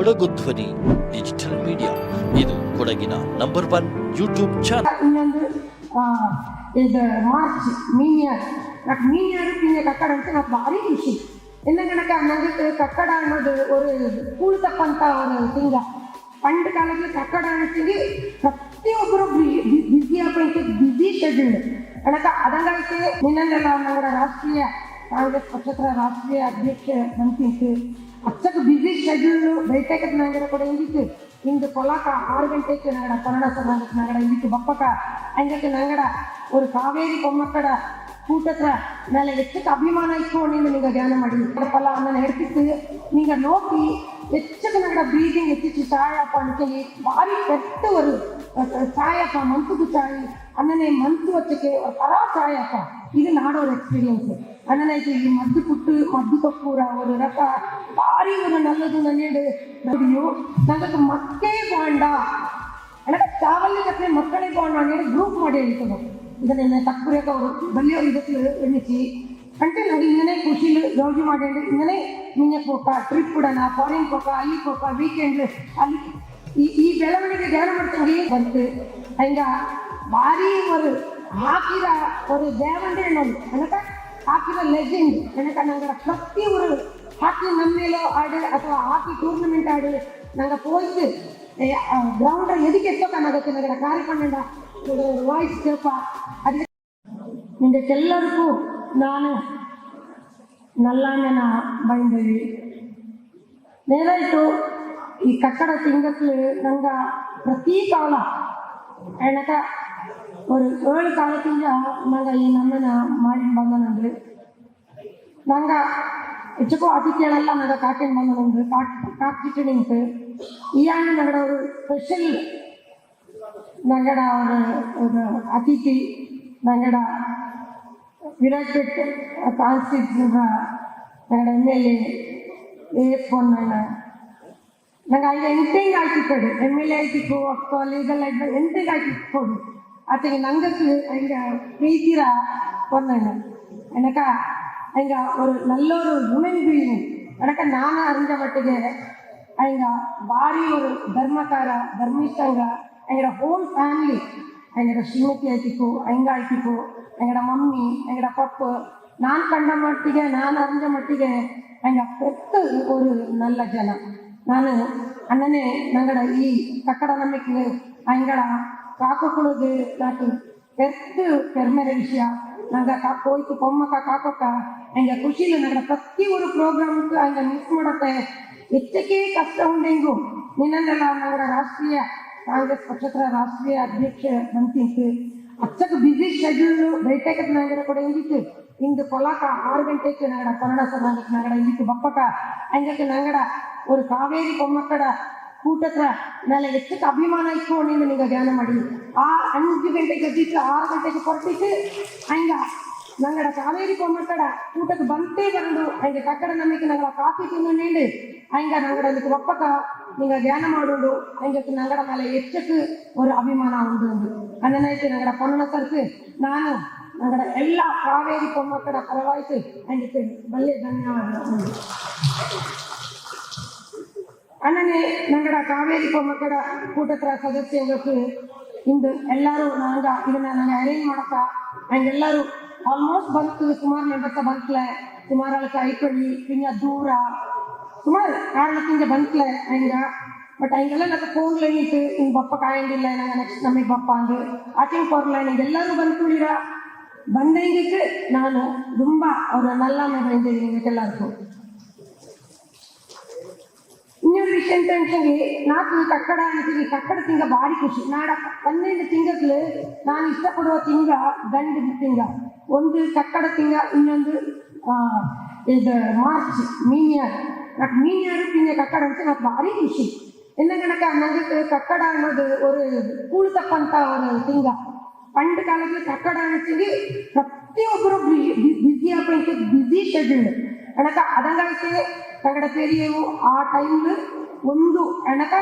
ಕೊಡಗು ಧ್ವನಿ digital media ಇದು ಕೊಡಗಿನ ನಂಬರ್ ಒನ್ ಯೂಟ್ಯೂಬ್ ಚಾನಲ್ ಇನ್ನೊಂದು ಇದು ಮಾರ್ಚ್ ಕಕ್ಕಡ ಅನ್ನೋದು ಒಂದು ಅನ್ನೋದು ಕೂಳ್ತಕ್ಕಂಥ ಒಂದು ತಿಂಗ ಪಂಡ ಕಾಲದಲ್ಲಿ ಕಕ್ಕಡ ಅನ್ನೋದು ಪ್ರತಿಯೊಬ್ಬರು ಬಿಸಿ ಆಗ್ಬೇಕು ಬಿಸಿ ಶೆಡ್ಯೂಲ್ ಕಣಕ್ಕೆ ಅದಂಗಾಯ್ತು ನಿನ್ನೆಲ್ಲ ನಾವು ರಾಷ್ಟ್ರೀಯ ಕಾಂಗ್ರೆಸ್ ಪಕ್ಷದ ರಾಷ್ಟ್ರೀಯ ಅಧ್ಯಕ್ಷ ಮಂತ್ರಿ ಅಷ್ಟಕ್ಕೆ ಬಿಸಿ ಶೆಡ್ಯೂಲ್ ಬೇಟೆಗೆ ನಾಗರ ಕೂಡ ಹಿಂಗಿತ್ತು ಹಿಂಗೆ ಕೊಲಾಕ ಆರು ಗಂಟೆಗೆ ನಾಗಡ ಕನ್ನಡ ಸಮಾಜಕ್ಕೆ ನಾಗಡ ಹಿಂಗಿತ್ತು ಬಪ್ಪಕ ಹಂಗಕ್ಕೆ ನಂಗಡ ஒரு காவேரி பொம்மக்கட கூட்டத்தில் மேலே எத்துக்கு அபிமானம் இப்போ நீங்கள் தியானம் பண்ணி பல அண்ணன் எடுத்துட்டு ಹಿಂಗೆ ನೋಕಿ ಹೆಚ್ಚು ಕನ್ನಡ ಬ್ರೀದಿಂಗ್ ಹೆಚ್ಚಿಸಿ ಸಹಾಯಪ್ಪ ಅಂತೇಳಿ ಭಾರಿ ಪೆಟ್ಟ ಅವರು ಸಾಯಪ್ಪ ಮಂತದ್ದು ಸಾಯಿ ಅಣ್ಣನೇ ಮಂತು ಹೊತ್ತಕ್ಕೆ ಪರಾ ಸಾಯಪ್ಪ ಇದು ನಾಡೋರ ಎಕ್ಸ್ಪೀರಿಯನ್ಸ್ ಅಣ್ಣನ ಈ ಮದ್ದು ಕುಟ್ಟು ಮದ್ದು ಕಪ್ಪೂರ ஒரு ரக பாரி ஒரு நல்லது நன்னிடு முடியும் ನನಗೆ ಮಕ್ಕೇ ಬಾಂಡ ನನಗೆ ಚಾವಲ್ಲಿ ಕತ್ತೆ ಮಕ್ಕಳೇ ಬಾಂಡ ಅನ್ನೇಳಿ ಗ್ರೂಪ್ ಮಾಡಿ ಹೇಳ್ತಾರೆ ಇದನ್ನ ತಪ್ಪು ರೇಖ ಅವರು ಬಲಿಯೋ ಇದಕ್ಕೆ ಎಣ್ಣಿಸಿ అంటే ನೋಡಿ ಇನ್ನೇ ಖುಷಿಲಿ ಯೋಗಿ ಮಾಡ್ಕೊಂಡು ಇನ್ನೇ ನಿನ್ನೆ ಹೋಗ ಟ್ರಿಪ್ ಬಿಡೋಣ ಫಾರಿನ್ ಹೋಗ ಅಲ್ಲಿಗೆ ಹೋಗ ವೀಕೆಂಡ್ ಅಲ್ಲಿ ಈ ಈ ಬೆಳವಣಿಗೆ ಧ್ಯಾನ ಮಾಡ್ತೀವಿ ಬಂತು ಹಂಗ ಭಾರಿ ಒಂದು ಹಾಕಿರ ಒಂದು ದೇವಂದ್ರೆ ನೋಡಿ ಕನಕ ಹಾಕಿರೋ ಲೆಜೆಂಡ್ ಕನಕ ನಂಗೆ ಪ್ರತಿ ಒಂದು ಹಾಕಿ ನಮ್ಮೇಲೋ ಆಡು ಅಥವಾ ಹಾಕಿ ಟೂರ್ನಮೆಂಟ್ ಆಡು நாங்க போயிட்டு கிரவுண்ட எதுக்கு எத்தோக்கா நாங்கள் நாங்கள் காரி பண்ணண்டா உங்களோட வாய்ஸ் கேட்பா அது எங்களுக்கு எல்லாருக்கும் ನಾನು ನಲ್ಲಾಣ್ಣನ ಬೈಂದೇವಿ ಏನಾಯಿತು ಈ ಕಟ್ಟಡ ತಿಂಗತ್ಲು ನಂಗೆ ಪ್ರತಿ ಕಾಲ எனக்கு ஒரு ஏழு காலத்துல நாங்கள் ಈ ನಮ್ಮನ್ನ ಮಾಡಿ ಬಂದನಂದ್ರೆ நாங்கள் ಹೆಚ್ಚಕ್ಕೂ ಅತಿಥಿಗಳೆಲ್ಲ ನಾಗ ಕಾಟಿನ ಬಂದನಂದ್ರೆ ಕಾಟ್ ಕಾಕ್ಬಿಟ್ಟು ನಿಂತು ಈ ಆಣಿ ನಗಡ ஒரு ஸ்பெஷல் நங்கட ஒரு ஒரு அதித்தி நங்கட విరాట్ కాన్స్టిట్యూషన్ ನನ್ನ ಎಮ್ ಎಲ್ ಎ ಫೋನ್ ಮಾಡೋಣ ನಂಗೆ ಅಲ್ಲಿ ಎಂಟಿಗೆ ಹಾಕಿ ಕೊಡು ಎಮ್ ಎಲ್ ಎ ಆಗಿ ಅಕ್ಕ ಲೀಗಲ್ ಆಗಿ ಎಂಟಿಗೆ ಹಾಕಿ ಕೊಡು ಆತಗೆ ನಂಗೆ ಹಿಂಗ ಪ್ರೀತಿರ பொண்ணு எனக்கா எங்க ஒரு நல்ல ஒரு உமன் பீயிங் எனக்கு நானும் அறிஞ்ச மட்டுக்கு எங்க பாரி ஒரு தர்மக்கார தர்மிஷ்டங்க எங்களோட ஹோல் ஃபேமிலி எங்களோட ஸ்ரீமதி ஆக்கிக்கோ எங்க ಎಂಗಡ ಮಮ್ಮಿ ಎಂಗಡ ಪಪ್ಪು ನಾನು ಕಂಡ ಮಟ್ಟಿಗೆ ನಾನು அறிஞ்ச ಮಟ್ಟಿಗೆ ಎಂಗ ಪೆತ್ತು ஒரு நல்ல ಜನ ನಾನು ಅಣ್ಣನೇ ನಂಗಡ ಈ ಕಕ್ಕಡ ನಂಬಿಕೆ ಎಂಗಡ ಕಾಕುಕೊಳ್ಳೋದು ನಾಟು ಪೆತ್ತು ಪೆರ್ಮೆರ ವಿಷಯ ನಂಗೆ ಕಾ ಹೋಯ್ತು ಕೊಮ್ಮಕ್ಕ ಕಾಕೊಕ್ಕ ಹಂಗೆ ಖುಷಿಲಿ ನಂಗಡ ಪ್ರತಿ ಒಂದು ಪ್ರೋಗ್ರಾಮ್ ಹಂಗೆ ಮಿಸ್ ಮಾಡುತ್ತೆ ಹೆಚ್ಚಕ್ಕೆ ಕಷ್ಟ ಉಂಡೆಂಗು ನಿನ್ನೆಲ್ಲ ನಂಗಡ ರಾಷ್ಟ್ರೀಯ ಕಾಂಗ್ರೆಸ್ ಪಕ್ಷದ ರಾಷ್ಟ್ರೀಯ ಅಧ್ಯಕ್ಷ ಬಂತಿತ್ತು பிஸி ಬಿಸಿ ಶೆಡ್ಯೂಲ್ ಬೇಟೆಕತ್ ನಾಗರ ಕೂಡ ಹೆಂಗಿತ್ತು ಇಂದು ಕೊಲಾಕ ಆರು ಗಂಟೆಗೆ ನಗಡ ಕನ್ನಡ ನಾಗಕ್ಕೆ ನಗಡ இருக்கு பப்பக்கா எங்களுக்கு ನಂಗಡ ஒரு காவேரி பொம்மக்கட கூட்டத்துல மேல எத்துக்கு அபிமானம் இப்போ நீங்க தியானம் அடி ஆ அஞ்சு கண்டைக்கு வச்சுட்டு ஆறு கண்டைக்கு புரட்டிட்டு அங்க ನಂಗಡ ಕಾವೇರಿ ಕೊಮ್ಮಟ್ಟಡ ಕೂಟಕ್ಕೆ ಬಂತೇ ಬರಲು ಹೈಗೆ ಕಟ್ಟಡ ನಮಗೆ ನಂಗಡ ಕಾಫಿ ತಿನ್ನು ನೀಡಿ ಹೈಂಗ ನಂಗಡ ಅದಕ್ಕೆ ಒಪ್ಪಕ ಹಿಂಗ ಧ್ಯಾನ ಮಾಡೋಡು ಹೈಂಗೆ ನಂಗಡ ಮೇಲೆ ಹೆಚ್ಚಕ್ಕೆ ಒಂದು ಅಭಿಮಾನ ಉಂಟು ಅಂದ್ರು ಅನ್ನನೈತೆ ನಂಗಡ ಪೊನ್ನ ಸರ್ಸಿ ನಾನು ನಂಗಡ ಎಲ್ಲ ಕಾವೇರಿ ಕೊಮ್ಮಕ್ಕಡ ಪರವಾಯಿತು ಹಂಗೆ ಬಲ್ಲೆ ಧನ್ಯವಾದ ಅಣ್ಣನೇ ನಂಗಡ ಕಾವೇರಿ ಕೊಮ್ಮಕ್ಕಡ ಕೂಟತ್ರ ಸದಸ್ಯ ಇಂದು ಎಲ್ಲರೂ ನಂಗ ಇದನ್ನ ನನ್ನ ಅರೇಂಜ್ ಮಾಡಕ ಹಂಗೆಲ್ಲರೂ ಆಲ್ಮೋಸ್ಟ್ ಬಂತು ಸುಮಾರು ನೆಂಬತ್ತ ಬಂತ್ಲೆ ಸುಮಾರು ಅಳಕ ಐಕೊಳ್ಳಿ ಪಿಂಗ ದೂರ ಸುಮಾರು ಕಾರಣಕ್ಕಿಂಗೆ ಬಂತ್ಲೆ ಹಂಗ ಬಟ್ ಹಂಗೆಲ್ಲ ನಂಗೆ ಫೋನ್ಲೆ ನಿಂತು ಹಿಂಗೆ ಬಪ್ಪ ಕಾಯಂಗಿಲ್ಲ ನಂಗೆ ನೆಕ್ಸ್ಟ್ ನಮಗೆ ಬಪ್ಪ ಅಂದು ಆಚಿಂಗ್ ಪೋರ್ಲ ನಂಗೆ ಎಲ್ಲರೂ ಬಂದ್ಕೊಳ್ಳಿರ ಬಂದಂಗಿಕ್ಕೆ ನಾನು ತುಂಬ ಅವರ ನಲ್ಲಾಮೆ ಬಂದಿದ್ದೀನಿ ಎಲ್ಲರಿಗೂ ఇంకొక విషయం ఏంటంటే నాకు ಕಟ್ಟಡಾనికి ಈ ಕಟ್ಟಡ ಭಾರಿ ಖುಷಿ ನಾಡ ಹನ್ನೆರಡು ತಿಂಗಳು ನಾನು ಇಷ್ಟಪಡುವ ತಿಂಗ ಗಂಡು ತಿಂಗ ಒಂದು ಕಟ್ಟಡ ತಿಂಗ ಇನ್ನೊಂದು ಇದು ಮಾರ್ಚ್ ಮೀನಿಯಾರು నాకు மீனியாரு பின்ன கக்கடை வந்து எனக்கு பாரி ಖುಷಿ என்ன கணக்கு அண்ணனுக்கு கக்கடை ಅನ್ನது ஒரு கூழுத்தப்பಂತ ஒரு ತಿಂಗ ಪಂಡ ಕಾಲದಲ್ಲಿ ಕಕ್ಕಡ ಅನ್ನಿಸಿ ಪ್ರತಿಯೊಬ್ಬರು ಬ್ಯುಸಿ ಆಗ್ಬೇಕು ಬ್ಯುಸಿ ಶೆಡ್ಯೂಲ್ ಅಣಕ ಅದಂಗಾಯ್ತು ಕಡೆ ಪೆರಿಯವು ಆ ಟೈಮ್ ಒಂದು ಅಣಕ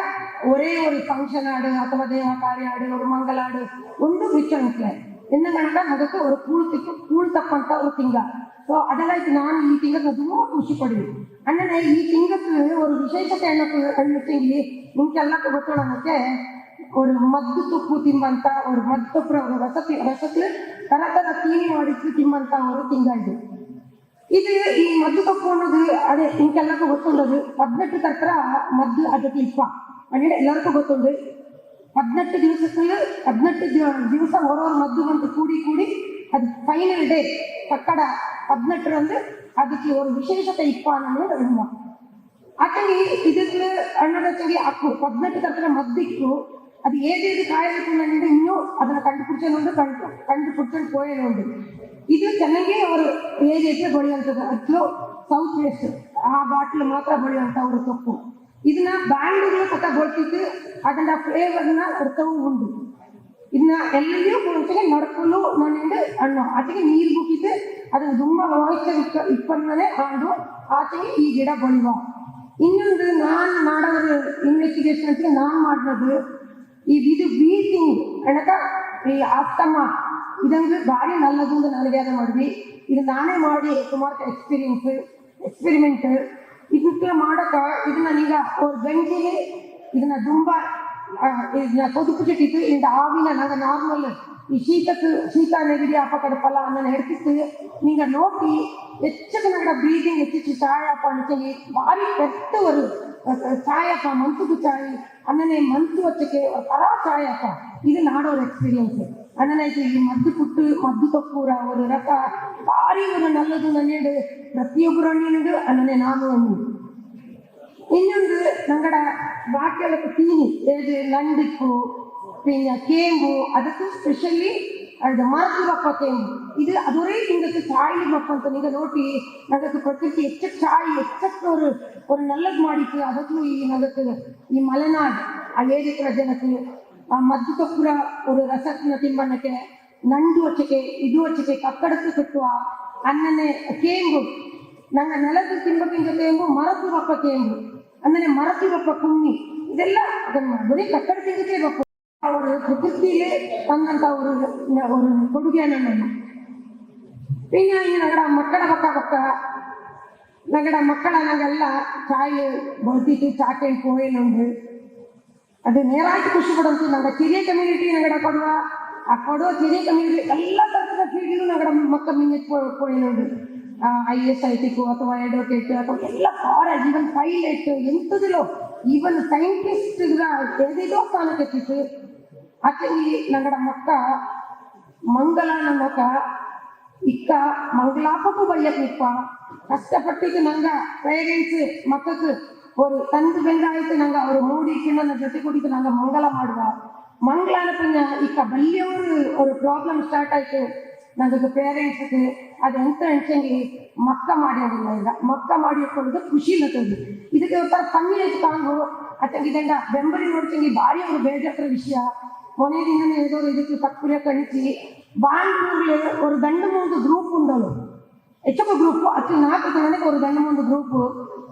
ஒரே ஒரு ஃபங்க்ஷன் ஆடு ಅಥವಾ ದೇವ ಕಾರ್ಯ ಆಡು ஒரு ಮಂಗಲಾಡು ಒಂದು ಬಿಚ್ಚಣಿಕೆ என்னங்கன்னா ಅದಕ್ಕೆ ஒரு ಕೂಳ್ತಿಕ್ಕೆ ಕೂಳ್ತಕ್ಕಂಥ ஒரு ತಿಂಗ ಸೊ ಅದೆಲ್ಲ ಇದು ನಾನು ಈ ತಿಂಗಕ್ಕೆ ತುಂಬ ಖುಷಿ ಪಡುವೆ ಅಣ್ಣನೇ ಈ ತಿಂಗಕ್ಕೆ ஒரு ವಿಶೇಷತೆಯನ್ನು ಕಂಡುತ್ತೀನಿ ನಿಮ್ಗೆಲ್ಲಕ್ಕೂ ಗೊತ್ತೋಣ ಮತ್ತೆ ஒரு ಮದ್ದು ತುಪ್ಪು ತಿಂಬಂತ ಒಂದು ಮದ್ದು ರಸತಿ ರಸತಿ ತರ ತರ ಕ್ಲೀನ್ ತಿಂಬಂತ ಒಂದು ತಿಂಗ ಇದು ಈ ಮದ್ದು ತಕ್ಕೊಳ್ಳೋದು ಅದೇ ಇಂಕೆಲ್ಲಕ್ಕೂ ಗೊತ್ತೊಂಡದು ಹದಿನೆಟ್ಟು ತತ್ರ ಮದ್ದು ಅದಕ್ಕೆ ಇಷ್ಟ ಅಂದ್ರೆ ಎಲ್ಲರಿಗೂ ಗೊತ್ತೊಂದು ಹದಿನೆಟ್ಟು ದಿವಸಕ್ಕೆ ಹದಿನೆಟ್ಟು ದಿವಸ ಓರೋರು ಮದ್ದು ಬಂದು ಕೂಡಿ ಕೂಡಿ ಅದು ಫೈನಲ್ ಡೇ ಕಕ್ಕಡ ಹದಿನೆಟ್ಟರಂದು ಅದಕ್ಕೆ ಒಂದು ವಿಶೇಷತೆ ಇಪ್ಪ ಅನ್ನೋದು விசேஷத்தை இப்பானு எழுமா அத்தனை இதுக்கு அண்ணனத்துக்கு அக்கு பதினெட்டு தரத்துல மத்திக்கு அது ஏது ஏது காயத்துக்குள்ள இன்னும் அதனை கண்டுபிடிச்சனுண்டு ಕಂಡು கண்டுபிடிச்சன்னு போயணுண்டு ಇದು ಚೆನ್ನಾಗಿ ಅವರು ಏಜೈತೆ ಬೆಳೆಯುವಂಥದ್ದು ಅಟ್ಲು ಸೌತ್ ವೇಸ್ಟ್ ಆ ಬಾಟ್ಲು ಮಾತ್ರ ಬೆಳೆಯುವಂಥ ಅವರು ತಪ್ಪು ಇದನ್ನ ಬ್ಯಾಂಡ್ಗಳು ಸತ ಬಳಸಿದ್ದು ಅದನ್ನ ಫ್ಲೇವರ್ನ ಅರ್ಥವು ಉಂಡು ಇದನ್ನ ಎಲ್ಲಿಯೂ ಮುಂಚೆಗೆ ನಡ್ಕೊಂಡು ಮಣ್ಣಿಂದು ಹಣ್ಣು ಆಚೆಗೆ ನೀರು ಬಿಟ್ಟಿದ್ದು ಅದನ್ನು ತುಂಬ ಮಾಯಿಶ್ಚರ್ ಇಕ್ಕ ಇಪ್ಪಂದನೇ ಹಾಡು ಆಚೆಗೆ ಈ ಗಿಡ ಬೆಳೆಯುವ ಇನ್ನೊಂದು ನಾನು ಮಾಡೋದು ಇನ್ವೆಸ್ಟಿಗೇಷನ್ ನಾನು ಮಾಡೋದು ಈ ಇದು ಬೀಟಿಂಗ್ ಕಣಕ ಈ ಆಸ್ತಮ ಇದಂದ್ರೆ ಭಾರಿ ನಲ್ಲದು ನನಗೆ ಅದು ಮಾಡಿದ್ವಿ ಇದು ನಾನೇ ಮಾಡಿ ಸುಮಾರು ಎಕ್ಸ್ಪೀರಿಯನ್ಸ್ ಎಕ್ಸ್ಪೆರಿಮೆಂಟ್ ಇದಕ್ಕೆ ಮಾಡಕ ಇದನ್ನ ಈಗ ಅವ್ರ ಗಂಟೆಗೆ ಇದನ್ನ ತುಂಬಾ ಇದನ್ನ ಕೊದುಕಿಟ್ಟಿತ್ತು ಇಂದ ಆವಿನ ನಂಗೆ ನಾರ್ಮಲ್ ಈ ಶೀತಕ್ಕೆ ಶೀತ ನೆಗಡಿ ಅಪ್ಪ ಕಡಪಲ್ಲ ಅನ್ನೋ ಹಿಡ್ತಿತ್ತು ನೀಗ ನೋಟಿ ಹೆಚ್ಚಕ್ಕೆ ನಂಗೆ ಬ್ರೀದಿಂಗ್ ಹೆಚ್ಚು ಚಾಯಪ್ಪ ಅಂತೇಳಿ ಭಾರಿ ಬೆಸ್ಟ್ ಅವರು ಚಾಯಪ್ಪ ಮಂತುದು ಚಾಯಿ ಅನ್ನನೇ ಮಂತು ವಚ್ಚಕ್ಕೆ ಪರಾ ಚಾಯಪ್ಪ ಇದು ನಾಡೋರ ಎಕ್ಸ್ಪೀರಿಯನ್ಸ್ ಅಣ್ಣನೈತೆ ಈ ಮದ್ದು ಪುಟ್ಟು ಮದ್ದು ತಪ್ಪೂರ ಅವರು ರಥ ಭಾರಿ ಇವರು ನಲ್ಲದು ನನ್ನೇಡು ಪ್ರತಿಯೊಬ್ಬರು ನೀಡು ಅನ್ನನೆ ನಾನು ಇನ್ನೊಂದು ನಂಗಡ ವಾಕ್ಯಲಕ್ಕೆ ತೀನಿ ಏದು ನಂಡಿಕ್ಕು പിന്നെ കേമ്പു അതൊക്കെ സ്പെഷ്യലി അത് മറക്കുക കേമ്പു ഇത് അതൊരേ നിങ്ങൾക്ക് ചായ് മಕ್ಕಂತ നിങ്ങൾ നോട്ടി നമുക്ക് പ്രത്യേകിച്ച് എച്ച ചായ് എച്ചൊക്കെ ഒരു ഒരു നല്ലത് മാടിക്ക് അതൊക്കെ ഈ നമുക്ക് ഈ മലനാട് ആ ഏരിയ ജനത്തിന് ಆ ಮದ್ದು ತಪ್ಪುರ ಒಂದು ರಸತ್ನ ತಿಂಬಣ್ಣಕ್ಕೆ ನಂದು ಹೊಚ್ಚಕ್ಕೆ ಇದು ಹೊಚ್ಚಕ್ಕೆ ಕಕ್ಕಡಕ್ಕೆ ಸುತ್ತುವ ಅಣ್ಣನೇ ಕೇಂಬು ನಂಗ ನೆಲದ ತಿಂಬಕ್ಕಿಂತ ಕೇಂಬು ಮರತು ಬಪ್ಪ ಕೇಂಬು ಅಂದನೆ ಮರತು ಬಪ್ಪ ಇದೆಲ್ಲ ಅದನ್ನ ಬರೀ ಕಕ್ಕಡ ತಿಂದಕ್ಕೆ ಬಪ್ಪ ಅವರು ಪ್ರಕೃತಿಯಲ್ಲಿ ತಂದಂತ ಅವರು ಅವರು ಕೊಡುಗೆ ನನ್ನನ್ನು ಪಿನ್ನ ನಗಡ ಮಕ್ಕಳ ಬಕ್ಕ ಬಕ್ಕ ನಗಡ ಮಕ್ಕಳ ನಂಗೆಲ್ಲ ತಾಯಿ ಬರ್ತಿತ್ತು ಚಾಕೆ ಕೋಯಿ ನಂಬ್ರಿ ಅದು ಏನಾಯ್ತು ಖುಷಿ ಪಡಂತೀವಿ ನಮ್ಮ ಕಿರಿಯ ಕಮ್ಯುನಿಟಿ ನಗಡ ಕೊಡುವ ಆ ಕೊಡೋ ಕಿರಿಯ ಕಮ್ಯುನಿಟಿ ಎಲ್ಲ ತರದ ಫೀಲ್ಡ್ ನಗಡ ಮಕ್ಕಳ ಮುಂದೆ ಕೊಡಿ ನೋಡಿ ಐ ಎಸ್ ಐ ಟಿಗೂ ಅಥವಾ ಅಡ್ವೊಕೇಟ್ ಅಥವಾ ಎಲ್ಲ ಫಾರೆಸ್ಟ್ ಈವನ್ ಪೈಲಟ್ ಎಂತದಿಲ್ಲೋ ಈವನ್ ಸೈಂಟಿಸ್ಟ್ ಎದಿದೋ ಸ್ಥಾನಕ್ಕೆ ಎತ್ತಿತ್ತು ಅಚ್ಚಲ್ಲಿ ನಗಡ ಮಕ್ಕ ಮಂಗಲ ನಮ್ಮಕ್ಕ ಇಕ್ಕ ಮಂಗಲಾಪಕ್ಕೂ ಬೈಯಕ್ಕೆ ಇಪ್ಪ ಕಷ್ಟಪಟ್ಟಿದ್ದು ನಂಗ ಪೇರೆಂಟ್ಸ್ ಮಕ್ಕಳು ஒரு ತಂದು ಬೆಂಗಾಯಿತು ನಂಗೆ ಅವರು ಮೂಡಿ ಇಕ್ಕಿನ ನನ್ನ ಜೊತೆ ಕೂಡಿದ್ದು ನಂಗೆ ಮಂಗಲ ಮಾಡುವ ಮಂಗಳ ಅನಪನ್ನ ಈಗ ಬಲ್ಲಿಯವರು ஒரு ப்ராப்ளம் ஸ்டார்ட் ஆயிட்டு ನನಗೆ ಪೇರೆಂಟ್ಸ್ಗೆ ಅದು ಎಂತ ಅನ್ಸಂಗೆ ಮಕ್ಕ ಮಾಡಿರೋದಿಲ್ಲ ಈಗ ಮಕ್ಕ ಮಾಡಿಕೊಂಡು ಖುಷಿ ಲತ್ತದು ಇದಕ್ಕೆ ಒಂಥರ ಕಮ್ಮಿ ಕಾಣು ಅತಂಗಿದಂಗ ಬೆಂಬಲಿ ನೋಡ್ತಂಗಿ ಭಾರಿ ಅವರು ಬೇಜಾತ್ರ ವಿಷಯ ಮೊನ್ನೆ ದಿನ ಏದೋ ಇದಕ್ಕೆ ತಕ್ಕುರಿಯ ಕಣಿಸಿ ಬಾಂಡ್ ಊರ್ಲಿ ஒரு ரெண்டு மூணு குரூப் உண்டோ ಹೆಚ್ಚೊಬ್ಬ ಗ್ರೂಪ್ ಅತಿ ನಾಲ್ಕು ಜನನಿಗೆ ಅವರು ಗಂಡ ಒಂದು ಗ್ರೂಪ್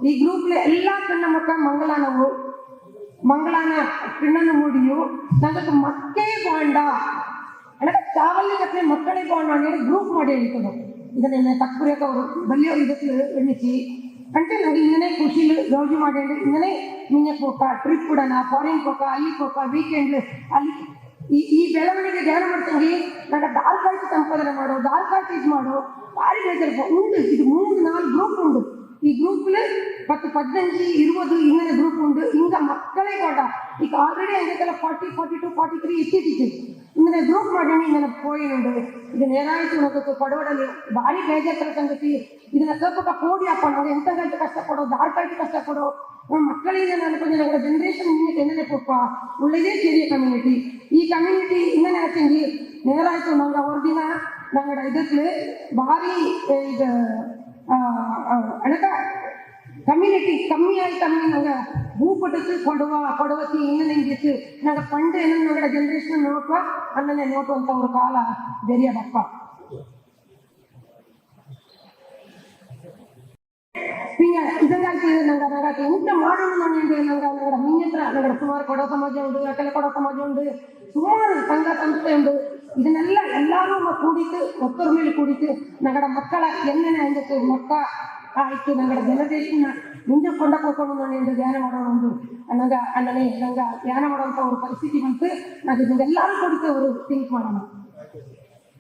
ಈ ಗ್ರೂಪ್ ಎಲ್ಲ ಸಣ್ಣ ಮಕ್ಕ ಮಂಗಳಾನವು ಮಂಗಳಾನ ಕಿಣ್ಣನ ಮೂಡಿಯು ನನಗೆ ಮಕ್ಕೇ ಬಾಂಡ ಅಂದ್ರೆ ಚಾವಲ್ಲಿ ಕತ್ತೆ ಮಕ್ಕಳೇ ಬಾಂಡ ಹೇಳಿ ಗ್ರೂಪ್ ಮಾಡಿ ಹೇಳ್ತದೆ ಇದನ್ನ ಬಲ್ಲಿ ಬಲಿಯೋ ಇದಕ್ಕೆ ಎಣ್ಣಿಸಿ ಅಂತೆ ನನಗೆ ಇನ್ನೇ ಖುಷಿಲಿ ಗೌಜಿ ಮಾಡಿ ಹೇಳಿ ಇನ್ನೇ ನಿನ್ನೆ ಕೋಕ ಟ್ರಿಪ್ ಕೊಡೋಣ ಫಾರಿನ್ ಕೋಕ ಅಲ್ಲಿ ಕೋಕ ವೀಕೆಂಡ್ ಅಲ್ಲಿ ಈ ಈ ಬೆಳವಣಿಗೆ ಧ್ಯಾನ ಮಾಡ್ತೀವಿ ನನಗೆ ಸಂಪಾದನೆ దాల్ ದಾಲ್ మాడో ಮಾಡೋ ಭಾರಿ ఉండు ఇది ಇದು నాలుగు ನಾಲ್ಕು ಗ್ರೂಪ್ ఈ ಈ గ్రూపులు పత్తు పద్దెనిమిది ఇరవై ఇంగిన గ్రూప్ ఉండు ఇంకా మక్కలే కూడా ఇక ఆల్రెడీ ఎందుకల forty forty two forty three ఎత్తిటిచ్చింది இந்த குரூப் மட்டும் இங்க போயிண்டு இது நேராயத்து உனக்கு படவடல் பாரி பேஜத்துல தங்கச்சி இதுல கேப்பா கோடியா பண்ணுவோம் எந்த கழுத்து கஷ்டப்படும் யார் கழுத்து கஷ்டப்படும் மக்களே நான் கொஞ்சம் எங்களோட ஜென்ரேஷன் இன்னைக்கு என்ன கேட்பா உள்ளதே சிறிய கம்யூனிட்டி ஈ கம்யூனிட்டி என்ன நினைச்சிங்க நேராயத்து நாங்க ஒரு தினம் நாங்களோட இதுக்கு பாரி இது அடுத்த கம்யூனிட்டி கம்மியாயிட்டாங்க என்னோட பூப்பட்டுக்கு கொடுவா கொடுவத்தி இன்னும் எங்களுக்கு என்னோட பண்டு என்னோட ஜென்ரேஷன் நோட்டுவா அண்ணனை நோட்டு வந்த ஒரு காலா பெரிய பப்பா நீங்க இதெல்லாம் நாங்கள் நாங்கள் எந்த மாடலும் நாங்கள் நாங்கள் அவங்களோட மின்னத்துல அவங்களோட சுமார் கொட சமாஜம் உண்டு கொட சமாஜம் உண்டு சுமார் சங்க சமத்தை உண்டு இது நல்லா எல்லாரும் கூடிட்டு ஒத்துருமையில் கூடிட்டு நாங்களோட மக்களை என்னென்ன எங்களுக்கு மக்கா ಆಯ್ತು ನನಗೆ ಜಲದೇಶನ ಮುಂದೆ ಕೊಂಡ ನಾನು ಎಂದು ಧ್ಯಾನ ಮಾಡೋ ಒಂದು ಅನ್ನಂಗ ಅನ್ನನೇ ನಂಗೆ ಧ್ಯಾನ ಮಾಡುವಂಥ ಒಂದು ಪರಿಸ್ಥಿತಿ ಬಂತು ನಾನು ಇದನ್ನೆಲ್ಲರೂ ಕುಡಿತು ಅವರು ಥಿಂಕ್ ಮಾಡೋಣ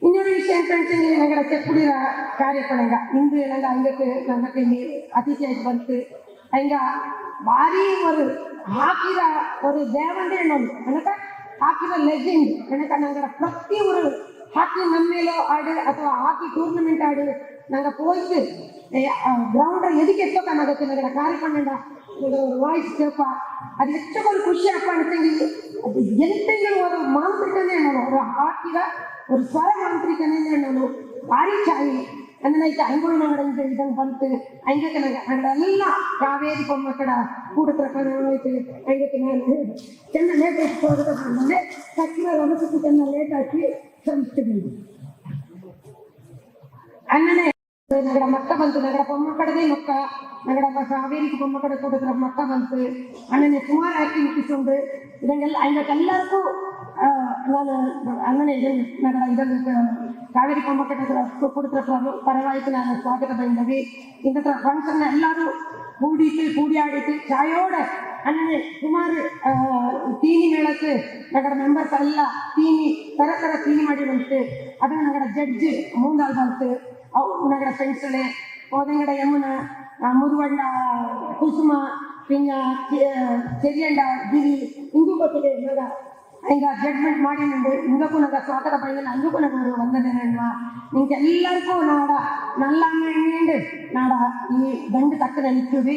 ಇನ್ನೊಂದು ವಿಷಯ ಅಂತಂದ್ರೆ ನನಗೆ ಚೆಕ್ಕುಡಿಯ ಕಾರ್ಯಕ್ರಮ ಇಂದು ನಂಗೆ ಹಂಗಕ್ಕೆ ನನ್ನ ಕೈಲಿ ಅತಿಥಿ ಆಯ್ತು ಬಂತು ಹಂಗ ಭಾರಿ ಒಂದು ಹಾಕಿದ ஒரு தேவண்டே என்னோட எனக்கு ஆக்கிற லெஜெண்ட் எனக்கு நாங்கள் பிரதி ஒரு ಹಾಕಿ ನಮ್ಮ ಮೇಲೋ ಆಡು ಅಥವಾ ಹಾಕಿ ಟೂರ್ನಮೆಂಟ್ ಆಡು நாங்கள் போயிட்டு ಗ್ರೌಂಡ್ ಎದಕ್ಕೆ ಎಷ್ಟೊಕ್ಕಾಗುತ್ತೆ ನನಗೆ ಕಾರ್ಯಕೊಂಡ ವಾಯ್ಸ್ ಕೇಪ ಅದು ಹೆಚ್ಚಕೊಂಡು ಖುಷಿಯಪ್ಪ ಅಂತಂಗಿ ಅದು ಎಂತೆಂಗೆ ಒಂದು ಮಾಂತ್ರಿಕನೇ ನಾನು ಅವರು ಹಾಕಿದ ஒரு ஸ்வர மாந்திரிக்கனே ನಾನು ಭಾರಿ ಚಾಯಿ ಅನ್ನೈತೆ ಅಂಗುಳು ಮಾಡಂತ ಇದಂಗೆ ಬಂತು ಹಂಗೆ ನನಗೆ ಅದೆಲ್ಲ ಕಾವೇರಿ ಮಕ್ಕಳ ಕೂಡತ್ರ ಕಾಣೋಯ್ತು ಹಂಗೆ ನಾನು ಚೆನ್ನ ಲೇಟ್ ಆಗಿ ಹೋಗೋದು ಬಂದೆ ಸಕ್ಕಿನ ಒಂದು ಸುತ್ತ ಲೇಟ್ ಹಾಕಿ ಶ್ರಮಿಸಬೇಕು ಅನ್ನನೇ ನಗರ ಮಕ್ಕ ಬಂತು ನಗರ ಪೊಮ್ಮ ಕಡದೆ ಮಕ್ಕ ನಗರ ಹಾವೇರಿಗೆ ಪೊಮ್ಮ ಕಡೆ ಕೊಡದ್ರ ಮಕ್ಕ ಬಂತು ಅಣ್ಣನೇ ಸುಮಾರು ಆಕ್ಟಿವಿಟೀಸ್ ಉಂಟು ಇದನ್ನೆಲ್ಲ ಇವತ್ತೆಲ್ಲರಿಗೂ ನಾನು ಅಣ್ಣನೇ ಇದನ್ನು ನಗರ ಇದನ್ನು ಕಾವೇರಿ ಪೊಮ್ಮ ಕಟ್ಟದ್ರ ಕೊಡದ್ರ ಪರವಾಗಿ ನಾನು ಸ್ವಾಗತ ಬಯಂದವಿ ಇಂಥ ಫಂಕ್ಷನ್ ಎಲ್ಲರೂ கூடிட்டு கூடியாடிட்டு சாயோட ಅಂದರೆ ಸುಮಾರು ತೀನಿ ಮೇಳಕ್ಕೆ ನಗರ ಮೆಂಬರ್ಸ್ ಅಲ್ಲ ತೀನಿ ತರ ತರ ತೀನಿ ಮಾಡಿ ಬಂತು ಅದನ್ನ ನಗರ ಜಡ್ಜ್ ಮೂಂದಾಲ್ ಬಂತು ಅವು ನಗರ ಪೆನ್ಸಳೆ ಓದಂಗಡ ಯಮುನ ಮುದುವಂಡ ಕುಸುಮ ಪಿಂಗ ಚೆರಿಯಂಡ ಗಿರಿ ಇಂಗೂ ಗೊತ್ತಿದೆ ನಗ ಈಗ ಜಡ್ಜ್ಮೆಂಟ್ ಮಾಡಿ ನಿಂದು ಇಂಗಕ್ಕೂ ನಂಗೆ ಸ್ವಾಗತ ಪಡೆಯಲ್ಲ ಅಂಗಕ್ಕೂ ನಂಗೆ ஒரு வந்ததுன்னா நீங்க எல்லாருக்கும் நாடா நல்லா நின்று நாடா நீ தண்டு தக்க நிற்குது